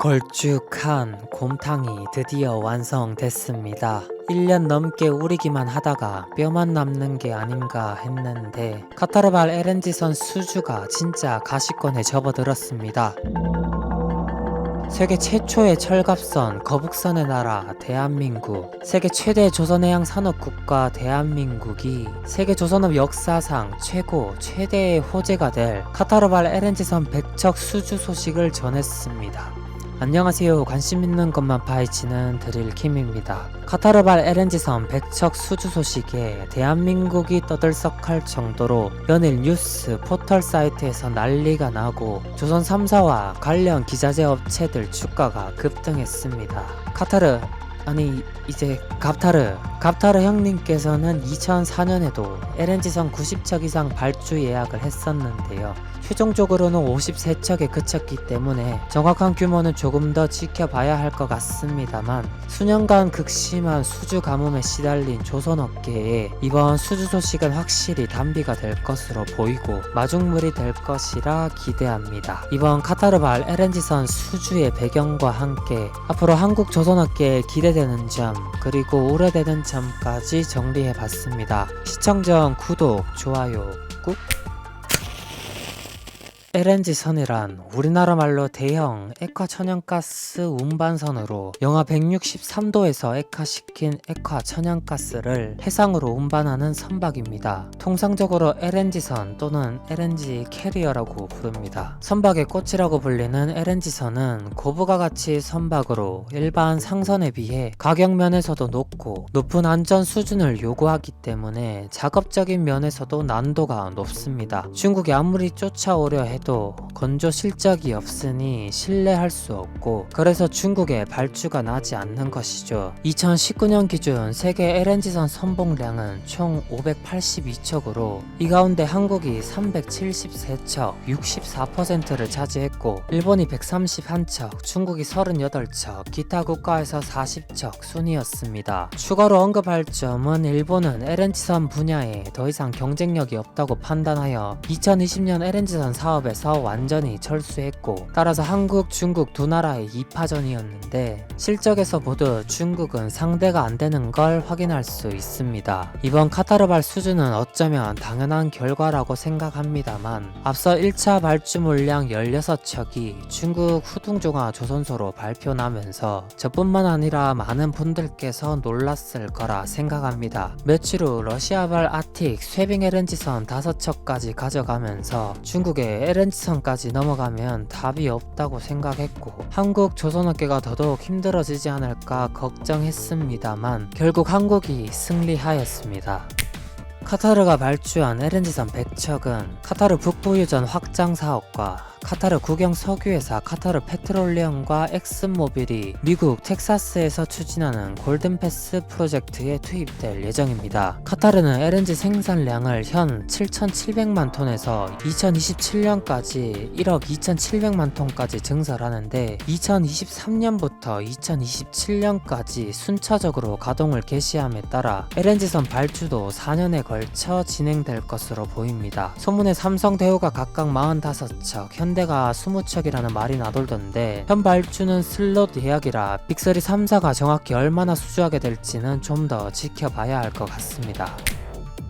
걸쭉한 곰탕이 드디어 완성됐습니다. 1년 넘게 우리기만 하다가 뼈만 남는 게 아닌가 했는데 카타르발 LNG선 수주가 진짜 가시권에 접어들었습니다. 세계 최초의 철갑선 거북선의 나라 대한민국 세계 최대 조선해양 산업 국가 대한민국이 세계 조선업 역사상 최고 최대의 호재가 될 카타르발 LNG선 백척 수주 소식을 전했습니다. 안녕하세요. 관심 있는 것만 파헤치는 드릴 킴입니다. 카타르발 LNG선 백척 수주 소식에 대한민국이 떠들썩할 정도로 연일 뉴스 포털 사이트에서 난리가 나고 조선 3사와 관련 기자재 업체들 주가가 급등했습니다. 카타르 아니 이제 갑타르 갑타르 형님께서는 2004년에도 LNG선 90척 이상 발주 예약을 했었는데요. 최종적으로는 53척에 그쳤기 때문에 정확한 규모는 조금 더 지켜봐야 할 것 같습니다만 수년간 극심한 수주 가뭄에 시달린 조선업계에 이번 수주 소식은 확실히 단비가 될 것으로 보이고 마중물이 될 것이라 기대합니다. 이번 카타르발 LNG선 수주의 배경과 함께 앞으로 한국 조선업계에 기대되 는 점 그리고 우려되는 점까지 정리해 봤습니다. 시청 전 구독, 좋아요 꾹 LNG 선이란 우리나라 말로 대형 액화 천연가스 운반선으로 영하 163도에서 액화시킨 액화 천연가스를 해상으로 운반하는 선박입니다. 통상적으로 LNG선 또는 LNG 캐리어라고 부릅니다. 선박의 꽃이라고 불리는 LNG선은 고부가 가치 선박으로 일반 상선에 비해 가격 면에서도 높고 높은 안전 수준을 요구하기 때문에 작업적인 면에서도 난도가 높습니다. 중국이 아무리 쫓아오려 해도 해도 건조 실적이 없으니 신뢰할 수 없고 그래서 중국에 발주가 나지 않는 것이죠. 2019년 기준 세계 LNG선 선봉량은 총 582척으로 이 가운데 한국이 373척 64%를 차지했고 일본이 131척 중국이 38척 기타 국가에서 40척 순이었습니다. 추가로 언급할 점은 일본은 LNG선 분야에 더 이상 경쟁력이 없다고 판단하여 2020년 LNG선 사업에 사업에서 완전히 철수했고 따라서 한국, 중국 두 나라의 2파전이었는데 실적에서 모두 중국은 상대가 안 되는 걸 확인할 수 있습니다. 이번 카타르발 수준은 어쩌면 당연한 결과라고 생각합니다만 앞서 1차 발주 물량 16척이 중국 후둥종화 조선소로 발표나면서 저뿐만 아니라 많은 분들께서 놀랐을 거라 생각합니다. 며칠 후 러시아발 아틱 쇠빙 LNG선 5척까지 가져가면서 중국의 LNG 선까지 넘어가면 답이 없다고 생각했고 한국 조선업계가 더더욱 힘들어지지 않을까 걱정했습니다만 결국 한국이 승리하였습니다. 카타르가 발주한 LNG선 100척은 카타르 북부 유전 확장 사업과 카타르 국영 석유회사 카타르 페트롤리엄과 엑슨모빌이 미국 텍사스에서 추진하는 골든패스 프로젝트에 투입될 예정입니다. 카타르는 LNG 생산량을 현 7,700만 톤에서 2027년까지 1억 2,700만 톤까지 증설하는데 2023년부터 2027년까지 순차적으로 가동을 개시함에 따라 LNG선 발주도 4년에 걸쳐 진행될 것으로 보입니다. 소문에 삼성 대우가 각각 45척, 현 현대가 20척이라는 말이 나돌던데 현 발주는 슬롯 예약이라 빅서리 3사가 정확히 얼마나 수주하게 될지는 좀 더 지켜봐야 할 것 같습니다.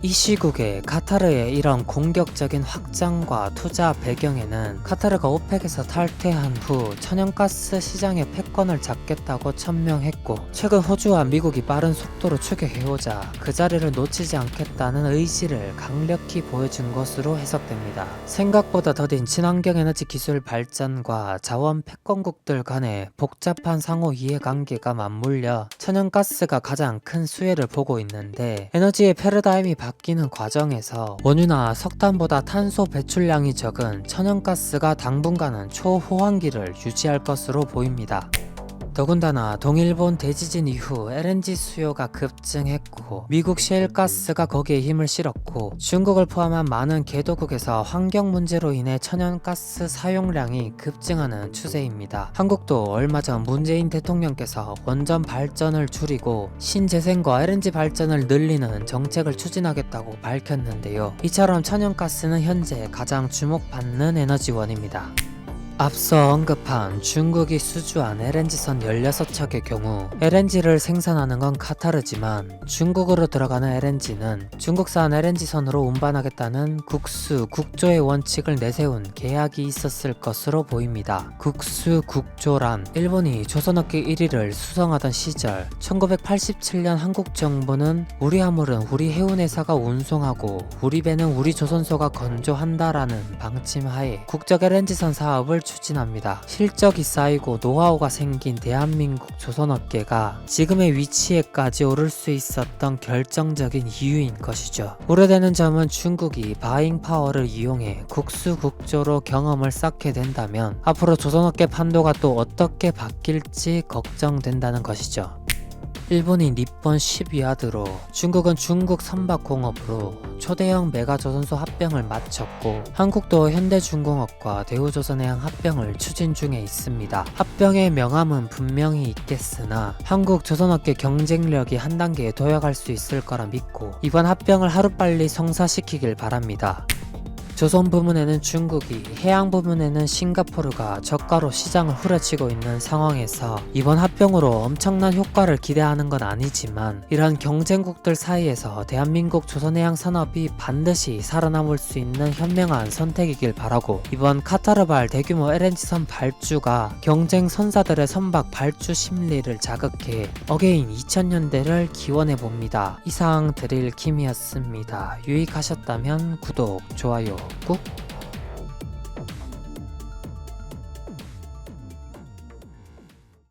이 시국에 카타르의 이런 공격적인 확장과 투자 배경에는 카타르가 오펙에서 탈퇴한 후 천연가스 시장의 패권을 잡겠다고 천명했고 최근 호주와 미국이 빠른 속도로 추격해오자 그 자리를 놓치지 않겠다는 의지를 강력히 보여준 것으로 해석됩니다. 생각보다 더딘 친환경 에너지 기술 발전과 자원 패권국들 간의 복잡한 상호 이해관계가 맞물려 천연가스가 가장 큰 수혜를 보고 있는데 에너지의 패러다임이 바 바뀌는 과정에서 원유나 석탄보다 탄소 배출량이 적은 천연가스가 당분간은 초호황기를 유지할 것으로 보입니다. 더군다나 동일본 대지진 이후 LNG 수요가 급증했고 미국 셰일가스가 거기에 힘을 실었고 중국을 포함한 많은 개도국에서 환경 문제로 인해 천연가스 사용량이 급증하는 추세입니다. 한국도 얼마 전 문재인 대통령께서 원전 발전을 줄이고 신재생과 LNG 발전을 늘리는 정책을 추진하겠다고 밝혔는데요. 이처럼 천연가스는 현재 가장 주목받는 에너지원입니다. 앞서 언급한 중국이 수주한 LNG선 16척의 경우 LNG를 생산하는 건 카타르지만 중국으로 들어가는 LNG는 중국산 LNG선으로 운반하겠다는 국수 국조의 원칙을 내세운 계약이 있었을 것으로 보입니다. 국수 국조란 일본이 조선업계 1위를 수성하던 시절 1987년 한국 정부는 우리 화물은 우리 해운회사가 운송하고 우리 배는 우리 조선소가 건조한다라는 방침하에 국적 LNG선 사업을 추진합니다. 실적이 쌓이고 노하우가 생긴 대한민국 조선업계가 지금의 위치에까지 오를 수 있었던 결정적인 이유인 것이죠. 우려되는 점은 중국이 바잉 파워를 이용해 국수 국조로 경험을 쌓게 된다면 앞으로 조선업계 판도가 또 어떻게 바뀔지 걱정된다는 것이죠. 일본이 니폰 10위하드로 중국은 중국 선박공업으로 초대형 메가조선소 합병을 마쳤고 한국도 현대중공업과 대우조선해양 합병을 추진 중에 있습니다. 합병의 명함은 분명히 있겠으나 한국 조선업계 경쟁력이 한 단계 도약할 수 있을 거라 믿고 이번 합병을 하루빨리 성사시키길 바랍니다. 조선 부문에는 중국이, 해양 부문에는 싱가포르가 저가로 시장을 후려치고 있는 상황에서 이번 합병으로 엄청난 효과를 기대하는 건 아니지만 이런 경쟁국들 사이에서 대한민국 조선해양 산업이 반드시 살아남을 수 있는 현명한 선택이길 바라고 이번 카타르발 대규모 LNG선 발주가 경쟁 선사들의 선박 발주 심리를 자극해 어게인 2000년대를 기원해 봅니다. 이상 드릴 킴이었습니다. 유익하셨다면 구독, 좋아요 꾹